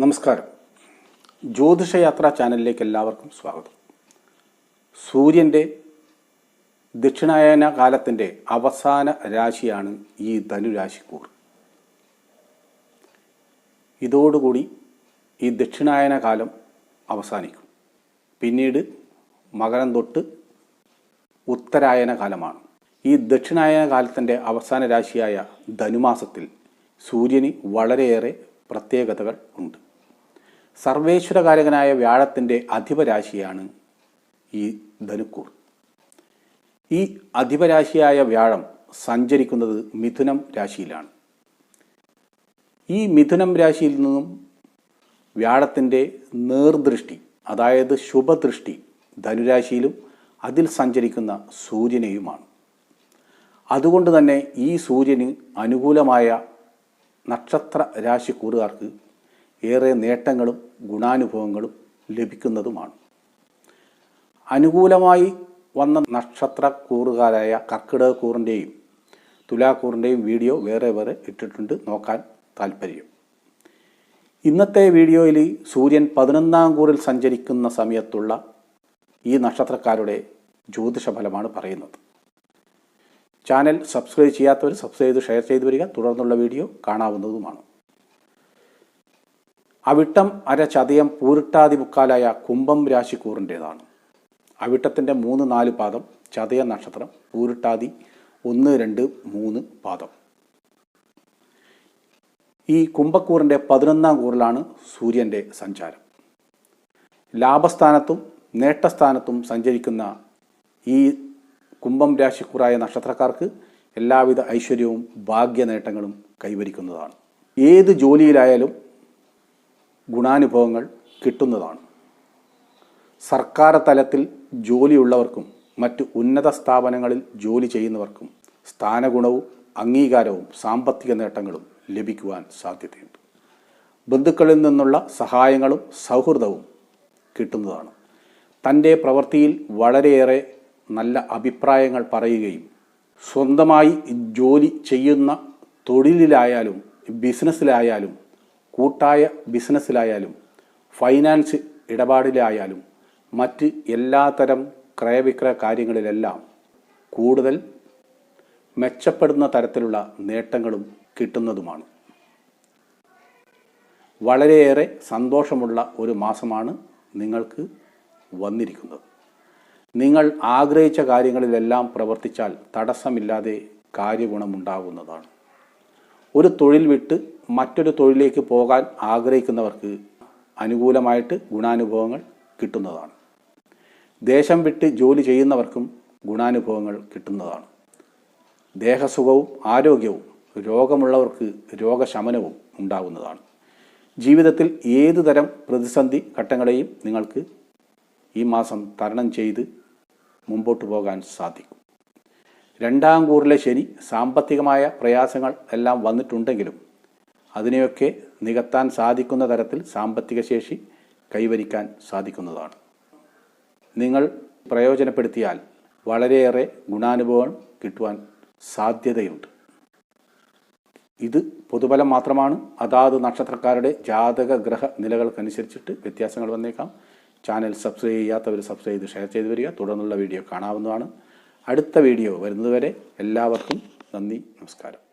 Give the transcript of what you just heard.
നമസ്കാരം. ജ്യോതിഷയാത്രാ ചാനലിലേക്ക് എല്ലാവർക്കും സ്വാഗതം. സൂര്യന്റെ ദക്ഷിണായന കാലത്തിന്റെ അവസാന രാശിയാണ് ഈ ധനുരാശിക്കൂർ ഇതോടുകൂടി ഈ ദക്ഷിണായന കാലം അവസാനിക്കും. പിന്നീട് മകരം തൊട്ട് ഉത്തരായന കാലമാണ്. ഈ ദക്ഷിണായന കാലത്തിന്റെ അവസാന രാശിയായ ധനുമാസത്തിൽ സൂര്യന് വളരെയേറെ പ്രത്യേകതകൾ ഉണ്ട്. സർവേശ്വരകാരകനായ വ്യാഴത്തിന്റെ അധിപരാശിയാണ് ഈ ധനുക്കൂർ. ഈ അധിപരാശിയായ വ്യാഴം സഞ്ചരിക്കുന്നത് മിഥുനം രാശിയിലാണ്. ഈ മിഥുനം രാശിയിൽ നിന്നും വ്യാഴത്തിന്റെ നേർദൃഷ്ടി അതായത് ശുഭദൃഷ്ടി ധനുരാശിയിലും അതിൽ സഞ്ചരിക്കുന്ന സൂര്യനെയുമാണ്. അതുകൊണ്ട് തന്നെ ഈ സൂര്യന് അനുകൂലമായ നക്ഷത്ര രാശി കൂറുകാർക്ക് ഏറെ നേട്ടങ്ങളും ഗുണാനുഭവങ്ങളും ലഭിക്കുന്നതുമാണ്. അനുകൂലമായി വന്ന നക്ഷത്ര കൂറുകാരായ കർക്കിടക കൂറിന്റെയും തുലാക്കൂറിന്റെയും വീഡിയോ വേറെ വേറെ ഇട്ടിട്ടുണ്ട്. നോക്കാൻ താല്പര്യം. ഇന്നത്തെ വീഡിയോയിൽ സൂര്യൻ പതിനൊന്നാം കൂറിൽ സഞ്ചരിക്കുന്ന സമയത്തുള്ള ഈ നക്ഷത്രക്കാരുടെ ജ്യോതിഷഫലമാണ് പറയുന്നത്. ചാനൽ സബ്സ്ക്രൈബ് ചെയ്യാത്തവർ സബ്സ്ക്രൈബ് ചെയ്ത് ഷെയർ ചെയ്തു വരിക. തുടർന്നുള്ള വീഡിയോ കാണാവുന്നതുമാണ്. അവിട്ടം അര ചതയം പൂരിട്ടാതി മുക്കാലായ കുംഭം രാശിക്കൂറിന്റേതാണ് അവിട്ടത്തിന്റെ മൂന്ന് നാല് പാദം ചതയ നക്ഷത്രം പൂരിട്ടാതി ഒന്ന് രണ്ട് മൂന്ന് പാദം. ഈ കുംഭക്കൂറിന്റെ പതിനൊന്നാം കൂറിലാണ് സൂര്യന്റെ സഞ്ചാരം. ലാഭസ്ഥാനത്തും നേട്ടസ്ഥാനത്തും സഞ്ചരിക്കുന്ന ഈ കുംഭം രാശിക്കൂറായ നക്ഷത്രക്കാർക്ക് എല്ലാവിധ ഐശ്വര്യവും ഭാഗ്യ നേട്ടങ്ങളും കൈവരിക്കുന്നതാണ്. ഏത് ജോലിയിലായാലും ഗുണാനുഭവങ്ങൾ കിട്ടുന്നതാണ്. സർക്കാർ തലത്തിൽ ജോലിയുള്ളവർക്കും മറ്റ് ഉന്നത സ്ഥാപനങ്ങളിൽ ജോലി ചെയ്യുന്നവർക്കും സ്ഥാനഗുണവും അംഗീകാരവും സാമ്പത്തിക നേട്ടങ്ങളും ലഭിക്കുവാൻ സാധ്യതയുണ്ട്. ബന്ധുക്കളിൽ നിന്നുള്ള സഹായങ്ങളും സൗഹൃദവും കിട്ടുന്നതാണ്. തന്റെ പ്രവൃത്തിയിൽ വളരെയേറെ നല്ല അഭിപ്രായങ്ങൾ പറയുകയും സ്വന്തമായി ജോലി ചെയ്യുന്ന തൊഴിലിലായാലും ബിസിനസ്സിലായാലും കൂട്ടായ ബിസിനസ്സിലായാലും ഫൈനാൻസ് ഇടപാടിലായാലും മറ്റ് എല്ലാത്തരം ക്രയവിക്രയ കാര്യങ്ങളിലെല്ലാം കൂടുതൽ മെച്ചപ്പെടുന്ന തരത്തിലുള്ള നേട്ടങ്ങളും കിട്ടുന്നതുമാണ്. വളരെയേറെ സന്തോഷമുള്ള ഒരു മാസമാണ് നിങ്ങൾക്ക് വന്നിരിക്കുന്നത്. നിങ്ങൾ ആഗ്രഹിച്ച കാര്യങ്ങളിലെല്ലാം പ്രവർത്തിച്ചാൽ തടസ്സമില്ലാതെ കാര്യഗുണമുണ്ടാകുന്നതാണ് ഒരു തൊഴിൽ വിട്ട് മറ്റൊരു തൊഴിലേക്ക് പോകാൻ ആഗ്രഹിക്കുന്നവർക്ക് അനുകൂലമായിട്ട് ഗുണാനുഭവങ്ങൾ കിട്ടുന്നതാണ്. ദേശം വിട്ട് ജോലി ചെയ്യുന്നവർക്കും ഗുണാനുഭവങ്ങൾ കിട്ടുന്നതാണ്. ദേഹസുഖവും ആരോഗ്യവും രോഗമുള്ളവർക്ക് രോഗശമനവും ഉണ്ടാകുന്നതാണ് ജീവിതത്തിൽ ഏതു തരം പ്രതിസന്ധി ഘട്ടങ്ങളെയും നിങ്ങൾക്ക് ഈ മാസം തരണം ചെയ്ത് മുമ്പോട്ട് പോകാൻ സാധിക്കും. രണ്ടാം കൂറിലെ ശനി സാമ്പത്തികമായ പ്രയാസങ്ങൾ എല്ലാം വന്നിട്ടുണ്ടെങ്കിലും അതിനെയൊക്കെ നികത്താൻ സാധിക്കുന്ന തരത്തിൽ സാമ്പത്തിക ശേഷി കൈവരിക്കാൻ സാധിക്കുന്നതാണ്. നിങ്ങൾ പ്രയോജനപ്പെടുത്തിയാൽ വളരെയേറെ ഗുണാനുഭവം കിട്ടുവാൻ സാധ്യതയുണ്ട്. ഇത് പൊതുബലം മാത്രമാണ്. അതാത് നക്ഷത്രക്കാരുടെ ജാതക ഗ്രഹ നിലകൾക്കനുസരിച്ചിട്ട് വ്യത്യാസങ്ങൾ വന്നേക്കാം. ചാനൽ സബ്സ്ക്രൈബ് ചെയ്യാത്തവർ സബ്സ്ക്രൈബ് ചെയ്ത് ഷെയർ ചെയ്ത് വരിക. തുടർന്നുള്ള വീഡിയോ കാണാവുന്നതാണ്. അടുത്ത വീഡിയോ വരുന്നതുവരെ എല്ലാവർക്കും നന്ദി നമസ്കാരം.